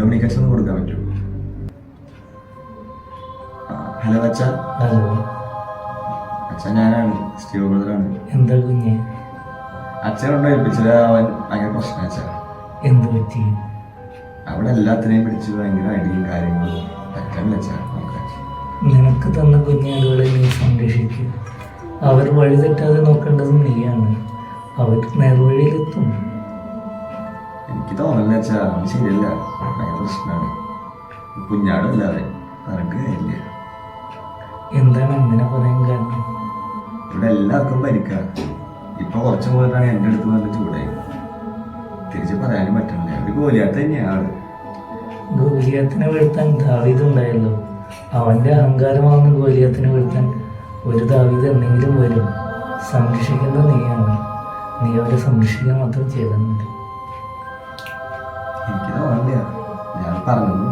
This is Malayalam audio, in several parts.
ഡൊമിനിക്കേഷൻ ഒന്ന് കൊടുക്കാൻ പറ്റുമോ? ഹലോ അച്ഛ. ഹലോ. അച്ഛൻ ഞാനാണ്. സ്റ്റീവ് ബ്രദറാണ്. എന്താ കുഞ്ഞെ? അച്ഛനുണ്ടോ ഏൽപ്പിച്ചത് അവൻ ഭയങ്കര പ്രശ്നം അച്ഛ. എന്ത് പറ്റി? അവിടെ എല്ലാത്തിനെയും പിടിച്ച് ഭയങ്കര അടിയും കാര്യങ്ങളും പറ്റാനില്ല അച്ഛ നിനക്ക് തന്ന കുഞ്ഞാടുകളെ നീ സംരക്ഷിക്കുക അവർ വഴി തെറ്റാതെ നോക്കേണ്ടത് നീയാണ്. അവർ നേർവഴിയിലെത്തും. എനിക്ക് തോന്നുന്നില്ല വെച്ചാൽ അവൻ ശരിയല്ല ഭയങ്കര പ്രശ്നമാണ് കുഞ്ഞാടല്ലാതെ നിനക്ക് ഇല്ല എന്താണ് അങ്ങനെ പറയാൻ കാരണം ഇവിടെ എല്ലാവർക്കും പരിക്കാ ഇപ്പൊ കുറച്ചും പോയിട്ടാണ് എന്റെ അടുത്ത് വന്ന് ചൂടായി തിരിച്ച് പറയാനും പറ്റണില്ല ഒരു ഗോലിയാത്ത തന്നെയാണ് ഗോലിയാത്തിനെ വീഴ്ത്താൻ ദാവീദ് ഉണ്ടായല്ലോ അവന്റെ അഹങ്കാരമാണെന്ന് ഗോലിയാത്തിനെ വീഴ്ത്താൻ ഒരു ദാവീദ് എന്തെങ്കിലും വരും സംരക്ഷിക്കുന്നത് നീയാണ് നീ അവരെ സംരക്ഷിക്കാൻ മാത്രം ചെയ്താൽ മതി എനിക്ക് ഞാൻ പറഞ്ഞു.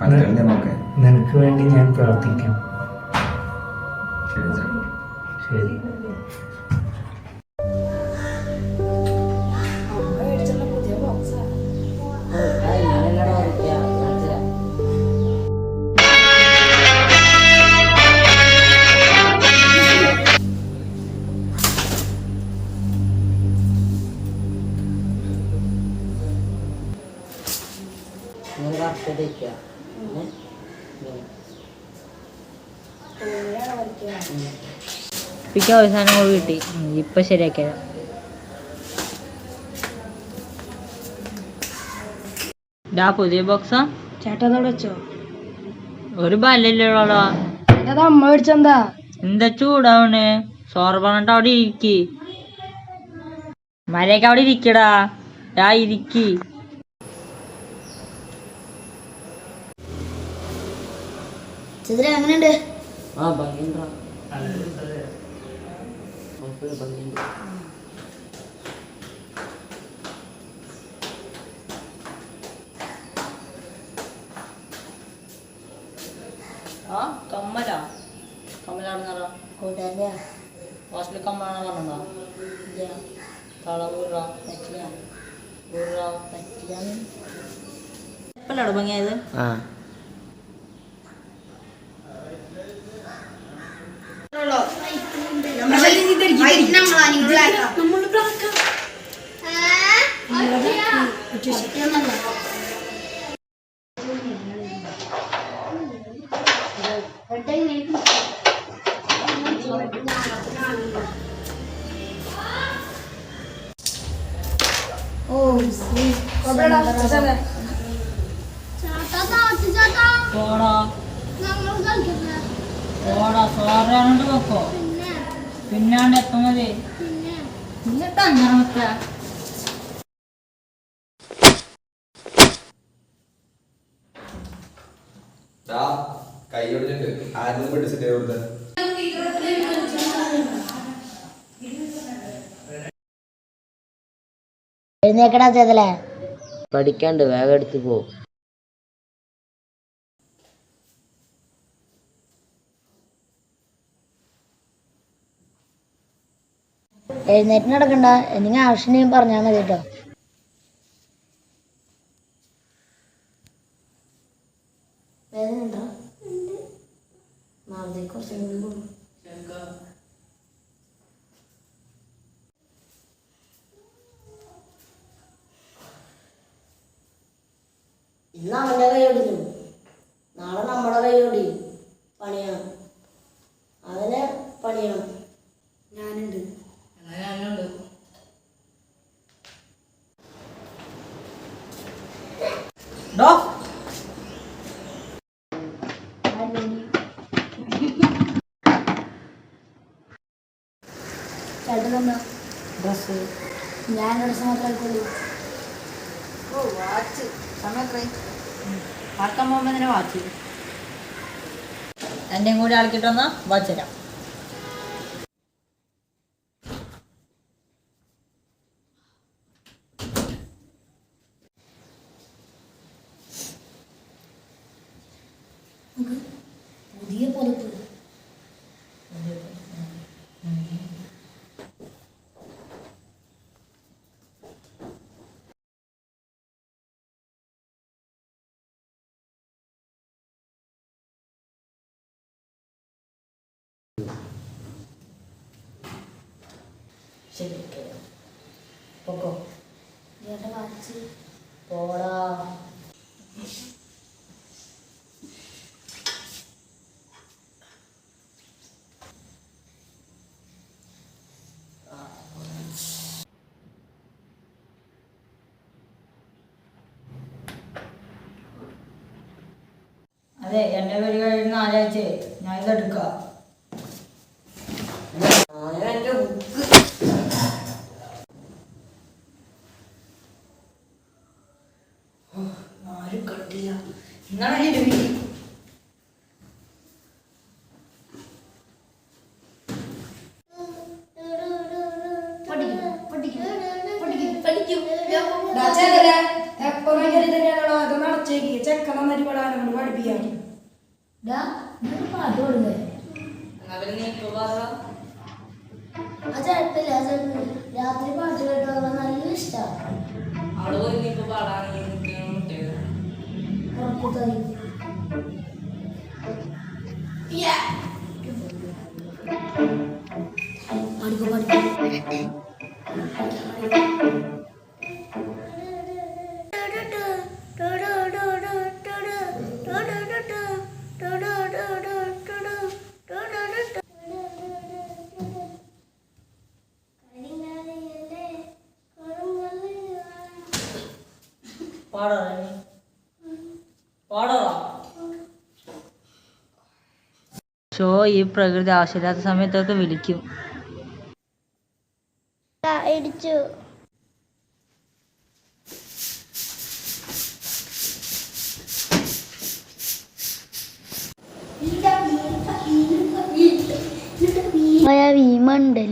പറ്റില്ല നോക്കാൻ നിനക്ക് വേണ്ടി ഞാൻ പ്രാർത്ഥിക്കാം. ശരി. ശരി. ഇപ്പിക്ക് അവസാനം കൂടി കിട്ടി. ഇപ്പൊ ശരിയാക്കിയത്. ഡാ പുതിയ ബോക്സാ ചേട്ടാ അതവിടെ വെച്ചോ? ഒരു അത് അമ്മ മേടിച്ചെന്താ എന്താ? ചൂടാവണ്? സോറ് പറഞ്ഞിട്ട് അവിടെ ഇരിക്കി. മരയൊക്കെ അവിടെ ഇരിക്കടാ. ഡാ ഇരിക്കി. ചിത്ര എങ്ങനെയുണ്ട് ആ കമ്മലാ. കമ്മലാണെന്നാ കൂട്ടുകാരിയാ ഹോസ്റ്റലിൽ കമ്മലാണെന്ന് പറഞ്ഞോ തള വീഴ പറ്റില്ല ഊറ പറ്റില്ല എപ്പോഴാണ് ഭംഗിയായത് പോടാ പോടാ സോറാണ്ട് വെക്കോ പിന്നാണ്ട് എത്തുന്നത്. ആരും പിടിച്ചിട്ടേ കൊടുത്തത് എഴുന്നേക്കടാ ചേതലേ. പഠിക്കാണ്ട് വേഗം എടുത്തു പോ. എഴുന്നേറ്റ് നടക്കണ്ട. എന്തെങ്കിലും ആവശ്യം പറഞ്ഞാൽ മതി കേട്ടോ. ഇന്ന് അവന്റെ കൈ ഓടിക്കും ചേട്ടൻ തന്ന ഡ്രസ് ഞാൻ ഡ്രസ് മാത്രമേ ആയിക്കോളൂ ആക്കാൻ പോകുമ്പോ തന്നെ വാച്ച്. എന്റെയും കൂടി ആൾക്കിട്ടൊന്ന് വാച്ചരാം പുതിയ ശരിയാക്കിയതാ പൊക്കോ. ചേട്ടൻ വാച്ച്. പോടാ. അതെ എന്റെ പേര് കഴിയുന്ന ആലോചിച്ച് ഞാൻ ഇതെടുക്കാം. ശരിക്ക് ചെക്കനെ മരുപടാനെ കൊണ്ട് പഠിപ്പിക്കാം. പാട്ട് രാത്രി പാട്ട് കേട്ടോ നല്ല ഇഷ്ടമാണ് പാടാ പാടറ. പാടാ ഷോ ഈ പ്രകൃതി ആവശ്യമില്ലാത്ത സമയത്തൊക്കെ വിളിക്കും. ഇടിച്ചു.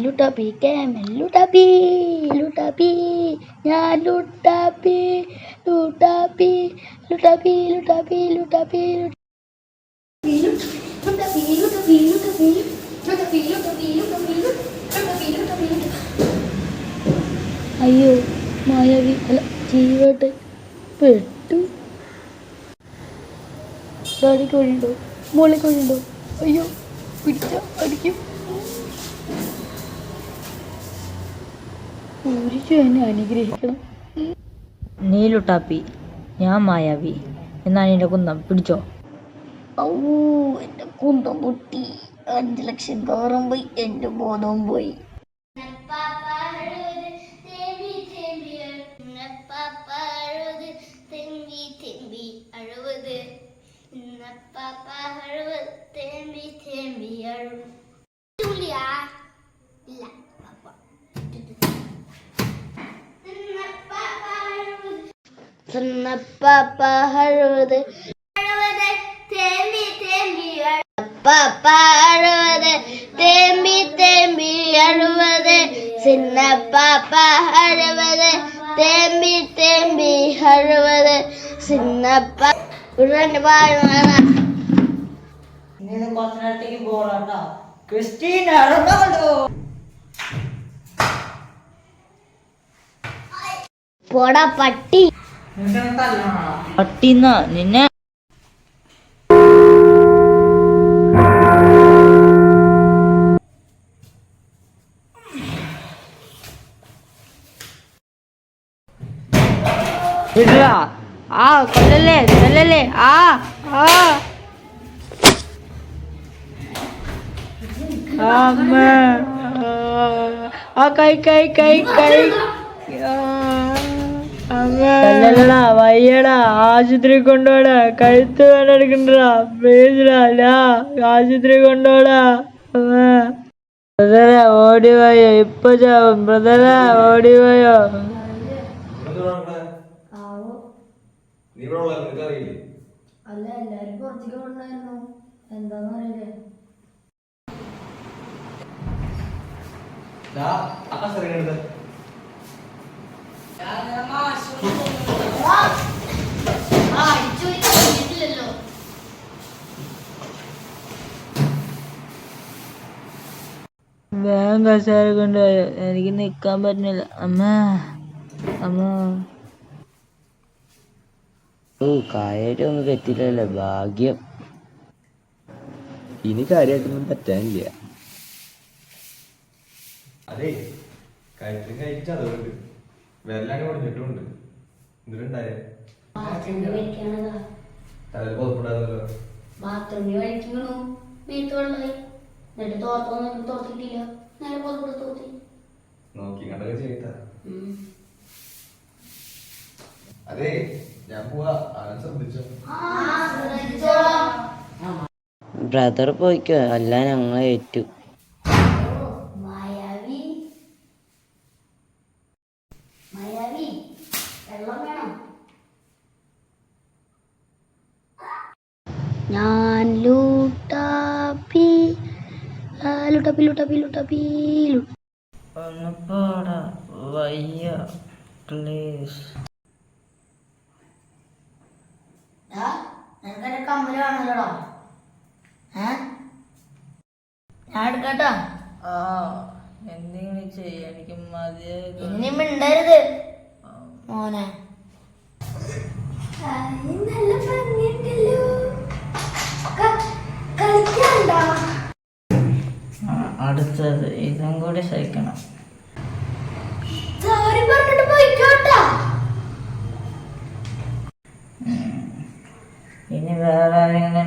ലുട്ടപ്പി ലുട്ടപ്പി ലുട്ടപ്പി ഞാൻ ലുട്ടപ്പി. ലുടബി ലുടബി ലുടബി ലുടബി അയ്യോ മായാവി അല്ല ജീവട്ടെ പെട്ടു. ഡാഡിക്ക് വഴിയുണ്ടോ മോളിലേക്ക് വഴിയുണ്ടോ അയ്യോ പിടിച്ച അടിക്കും. ഒരു എന്നെ അനുഗ്രഹിക്കണം. നീ ലുട്ടാപ്പി ഞാൻ മായാവി. എന്നാണ് എന്റെ കുന്തം? പിടിച്ചോ. ഔ എന്റെ കുന്തം പൊട്ടി. അഞ്ച് ലക്ഷം കാറും പോയി എന്റെ ബോധവും പോയി. സന്നപ്പ അഴുപത് പപ്പ അഴുപത് തേമ്പി തേമ്പി അഴുപത് സിന്നപ്പാപ്പ അഴുപത് തേമ്പി തേമ്പി അഴുപത് സിന്നപ്പ കുറച്ചു പോകണോ ക്രിസ്റ്റീൻ റൊണാൾഡോ. പോടാ പട്ടി. ಹೊಟ್ಟಿನ ನಿನ್ನೆ ಆ ಕೊಲ್ಲಲೆ ತಲೆಲೆ ಆ ಆ ಅಮ್ಮ ಆ ಕೈ ಕೈ ಕೈ ಕೈ തല്ലല്ലടാ വയ്യടാ ആശുപത്രി കൊണ്ടോടാ കഴുത്ത് വേണം എടുക്കണ്ടടാ ആശുപത്രി കൊണ്ടോടാ. ബ്രദറെ ഓടിവയോ ഇപ്പൊ ചാവും. ബ്രദറെ ഓടിവയോ നീ കൊണ്ടായിരുന്നു അറിയില്ലേ? വേഗം കസാര കൊണ്ടുപോയോ എനിക്ക് നിക്കാൻ പറ്റുന്നില്ല. അമ്മ അമ്മ. ഓ കാര്യമായിട്ടൊന്നും തെറ്റില്ലല്ലോ. ഭാഗ്യം. ഇനി കാര്യമായിട്ടൊന്നും പറ്റാനില്ല. അതെ കയറ്റി കഴിച്ചതുകൊണ്ട് വെല്ലാണ്ട് കൊടുത്തിട്ടുണ്ട് ബാത്റൂമിൽ വലിക്കണു മേത്ത് വെള്ളമായി. എന്നിട്ട് തോർത്തിട്ടില്ല. നേരെ നോക്കി കണ്ടൊക്കെ ചെയ്താ അതെ ഞാൻ പോവാ. ശ്രദ്ധിച്ചോ ബ്രദർ പോയിക്കോ. അല്ല ഞങ്ങൾ ഏറ്റു മായാവി മായാവി വെള്ളം വേണം ഞാൻ ലൂട്ടാപ്പി ടബീലു ലൂട്ടാപ്പി ലൂ- ഒന്ന് പോടാ വയ്യ പ്ലീസ് ഞാൻ ആ എന്തെങ്കിലും ചെയ്യ എനിക്ക് മതിയായത് മിണ്ടരുത് മോനെ അടുത്തത് ഇതും കൂടി സഹിക്കണം. ഇനി വേറെ ആരെങ്കിലും